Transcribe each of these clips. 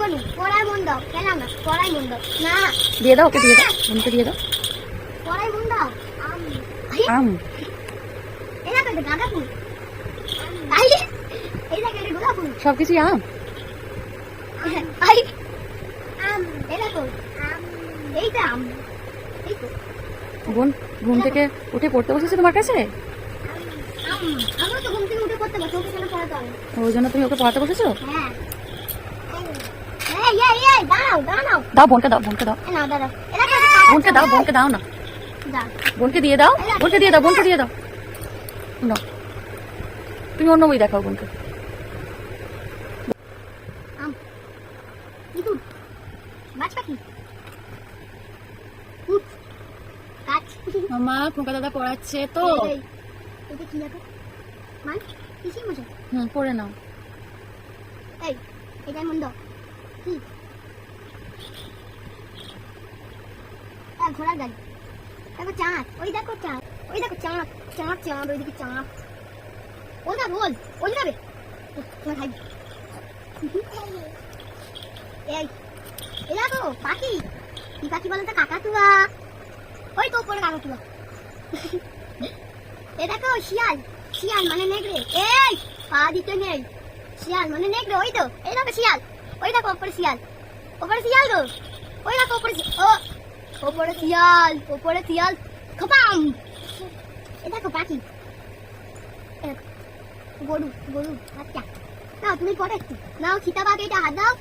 মন দাও খেলাম না মন দাও না। দিয়ে দাও ওকে দিয়ে দাও বোনকে দিয়ে দাও। মন দাও আম। আম। এই দেখো গাঁদা ফুল। আই এই দেখো গোলাপ ফুল। সব কিছুই আম? আই আম এই দেখো। আম এইটা আম। এই তো। বোন ঘুম থেকে উঠে পড়তে বসেছে তোমার কাছে? আম আমরা তো ঘুম থেকে উঠে পড়তে পারছি ওকে কেন ওই জন্য তুমি ওকে পড়াতে বসেছো? হ্যাঁ এই এই এই দাঁড়াও দাঁড়াও দাও বোনকে দাও বোনকে দাও। বোনকে দাও বোনকে দাও না। দাও। বোনকে দিয়ে দাও বোনকে দিয়ে দাও বোনকে দিয়ে দাও। নাও। তুমি অন্য বই দেখাও বোনকে। মামা খোকা দাদা পড়াচ্ছে তো। হুম পড়ে নাও। এই এটাই মন্দ কি আর ঘোড়ার গাড়ি। দেখো চাঁদ। ওই দেখো চাঁদ। ওই দেখো চাঁদ। চাঁদ চাঁদ ওইদিকে চাঁদ। ও না রোল ওই যাবে। এই দেখো, পাখি। কি পাখি বলো তো? কাকাতুয়া। ওই তো উপরে কাকাতুয়া। এ দেখো, শিয়াল। শিয়াল মানে নেগড়ে এই, পা দিতে নেই। শিয়াল মানে নেগড়ে ওই তো। এই দেখো, শিয়াল। ওই দেখো শিয়াল। উপরে শিয়াল গো। ওই দেখো উপরে ও উপরে শিয়াল উপরে শিয়াল। খপাম এ দেখো পাখি। গরু গরু আচ্ছা নাও তুমি পরে একটু। নাও চিতাবাঘ এটা হাত দাও।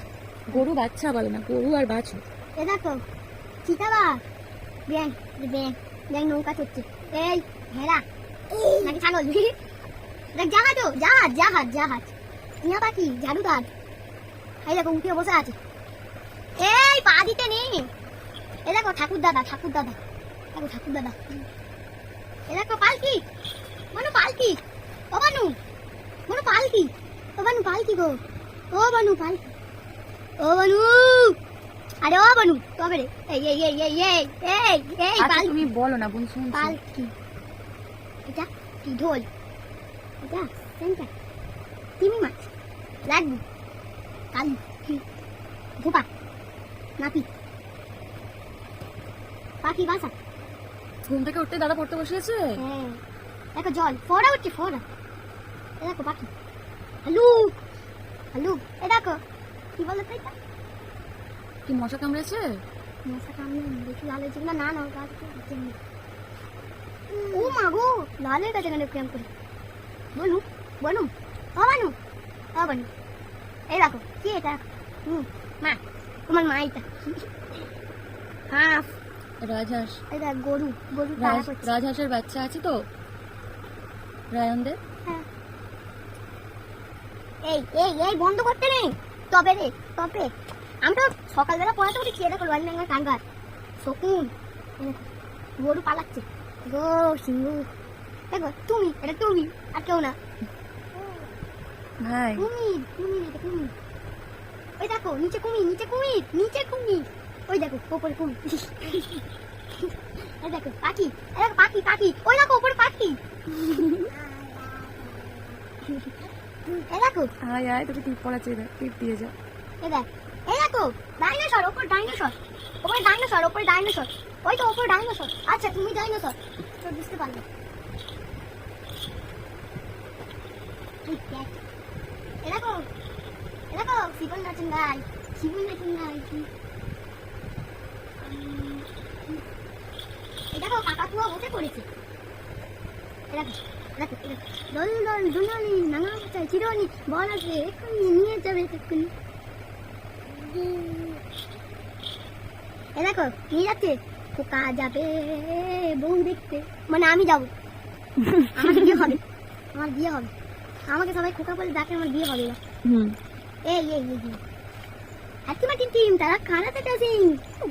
গরু বাচ্চা বলে না গরু আর বাছু এ দেখো চিতাবাঘ ব্যাং ব্যাং ব্যাং নৌকা চড়ছে। এই ভেড়া। নাকি ছাগল? দেখ জাহাজ ও জাহাজ জাহাজ জাহাজ। টিয়া পাখি ঝাড়ুদার এই দেখো উঠে বসে আছে। এই পা দিতে নেই। এ দেখো ঠাকুর দাদা ঠাকুর দাদা। দেখো ঠাকুর দাদা। এ দেখো পালকি। মনু পালকি। ও বানু মনু পালকি। ও বানু পালকি গো। ও বানু পালকি। ও বানু। আরে ও বানু তবে রে? এই এই এই এই এই এই এই আচ্ছা পালকি। তুমি বলো না বোন শুনছি। পালকি। এটা কি ঢোল? এটা সেন্টার। তিমি মাছ। লাগবি। কালি ধোপা নাপি পাখি বাসা। ঘুম থেকে উঠতে দাদা পড়তে বসিয়েছে? হ্যাঁ। দেখো জল ফোড়া উঠছে ফোড়া। এ দেখো পাখি। হ্যালো হ্যালো এ দেখো কি বলো তো এটা? কি মশা কামড়েছে? মশা কামড়ে দেখি লাল কিনা? না না গাছ ও মা গো লাল হয়ে গেছে কেন প্রেম করে? বলু বলু ও বানু ও বানু। এই দেখো কি এটা? হুম মা তোমার মা এটা হাঁস। রাজহাঁস। দেখ গরু গরু রাজহাঁসের বাচ্চা আছে তো? রায়নদের? হ্যাঁ। এই এই এই বন্ধ করতে নেই। তবে রে তবে। আমি তো সকালবেলা পড়াতে উঠি খেয়ে দেখো লয়েন ব্যাঙ্গার কাঙ্গার শকুন। গরু পালাচ্ছে। গো সিংহু। দেখো তুমি এটা তুমি আর কেউ না। ভাই কুমির কুমির এটা কুমির ওই দেখো নিচে কুমির নিচে কুমির নিচে কুমির ওই দেখো ওপরে কুমির এই দেখো পাখি এই দেখো পাখি পাখি ওই দেখো ওপরে পাখি এই দেখো আয় আয় তোকে টিপ পড়াচ্ছে টিপ দিয়ে যাও এই দেখ এই দেখো ডাইনোসর ওপর ডাইনোসর ওপরে ডাইনোসর ওপরে ডাইনোসর ওই তো ওপরে ডাইনোসর আচ্ছা তুমি ডাইনোসর তো বুঝতে পারলে ঠিক আছে এ দেখো এ দেখো শিবন নাচন গাই শিবন নাচন গাই দেখো কাকাতুয়া বসে এ দেখো দেখো। দল দল দুলানি নানা চাই চিরনি বল আসবে এক্ষুনি নিয়ে যাবে এক্ষুনি এ দেখো নিয়ে যাচ্ছে খোকা যাবে বউ দেখতে মানে আমি যাব আমার বিয়ে হবে আমার বিয়ে হবে আমাকে সবাই খোকা বলে ডাকে আমার বিয়ে হবে এবার। হুম। এই এই এই হাতিমা টিম টিম তারা খানাতে চাষিং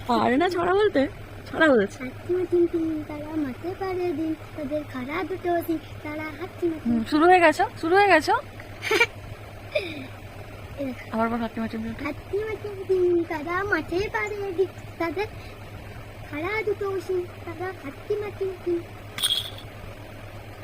পারে না ছড়া বলতে ছড়া বলেছে। হাতিমা টিম টিম তারা মারতে পারে দিন। তাদের খারা দুটো সিং তারা হাতিমা শুরু হয়ে গেছো শুরু হয়ে গেছো। আবার বল হাতি মাটি হাতিমা টিম টিম তারা মাঠে পারে দিন। তাদের খারা দুটো সিং তারা হাতিমা টিম টিম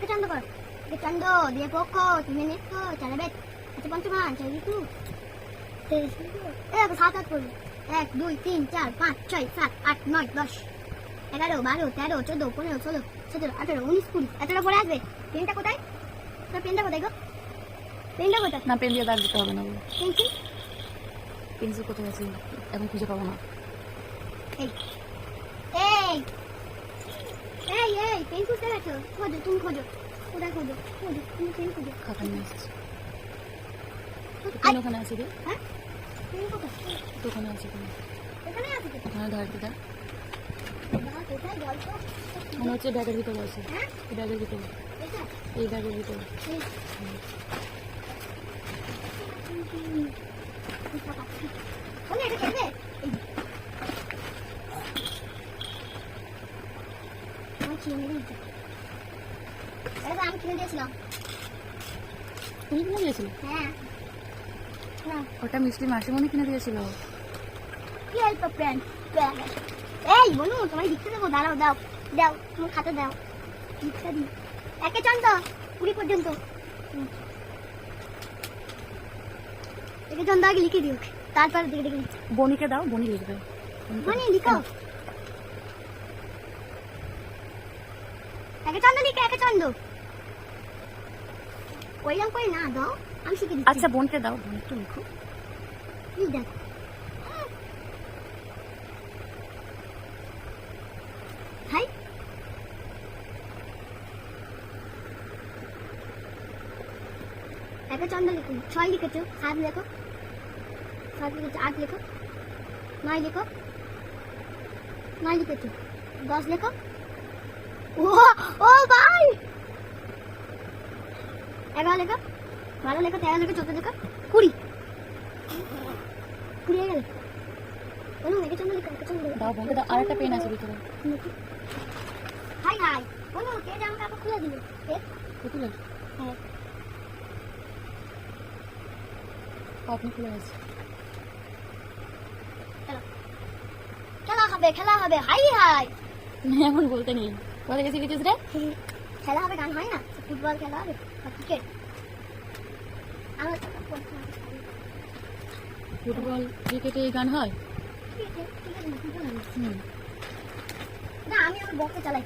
একটা চন্দ কর একটা চন্দ দিয়ে পক্ষ তুমি নেক্ষ চালাবে আচ্ছা পঞ্চমান চাই ঋতু এই সাত আট করবে এক দুই তিন চার পাঁচ ছয় সাত আট নয় দশ। এগারো বারো তেরো চোদ্দ পনেরো ষোলো সতেরো আঠেরো উনিশ কুড়ি। এতটা পরে আসবে। পেনটা কোথায়? তোর পেনটা কোথায় গো? পেনটা কোথায়? না পেন দিয়ে দাগ দিতে হবে না। পেন্সিল পেন্সিল কোথায় আছে? এখন খুঁজে পাবো না। এই। এই। এই এই পেন খুঁজতে গেছো খোঁজো তুমি খোঁজো কোথায় খোঁজো খোঁজো তুমি পেন খোঁজো খাতা নিয়ে এসেছি ওখানে আছে রে হ্যাঁ কোথায় ওখানে আছে পেন এখানে আছে তো ওখানে ধর দিদা কোথায় মনে হচ্ছে ব্যাগের ভিতরে আছে হ্যাঁ ব্যাগের ভিতরে এই ব্যাগের ভিতরে ওনে এটা খেলবে এই আমার কিনে দিয়েছে এটা আমি কিনে দিয়েছিলাম তুমি কিনে দিয়েছিল হ্যাঁ ওটা মিষ্টি মাসিমণি কিনে দিয়েছিল। কি এই বলু তোমায় লিখতে দেবো। দাঁড়াও দাও দাও তোমার খাতা দাও। লিখতে দিই একে চান তো কুড়ি পর্যন্ত। একে চান আগে লিখে দিও। তারপর দেখে দেখে বনিকে দাও বনি লিখবে। বনিকে মানে দাও। লিখো একে চন্দ লিখে একে চন্দ। কইলাম কই না দাও আমি শিখে দিচ্ছি। আচ্ছা বোনকে দাও বোন একটু লিখো। কি দেখ। হাই। একে চন্দ লিখুন ছয় লিখেছো সাত লেখো। সাত লিখেছো আট লেখো। নয় লেখো। নয় লিখেছো দশ লেখো ও ও ভাই এগারো লেখো বারো লেখো তেরো লেখো চোদ্দ লেখো কুড়ি। কুড়ি হয়ে গেল। একে চন্দ লেখো একে চন্দ লেখো। দাও বোনকে দাও আর একটা পেন আছে ভিতরে। High high. কে জামা কাপড় খুলে দিল? কে? বুঝলে হ্যাঁ। আপনি খুলে গেছে। খেলা। হবে খেলা হবে। Hi hi. না এমন বলতে নেই। কোথায় গেছে গেছিস রে? খেলা হবে গান হয় না? ফুটবল খেলা হবে? বা ক্রিকেট আমার ফুটবল ক্রিকেটে এই গান হয়? ক্রিকেট না আমি আমার বক্সে চালাই।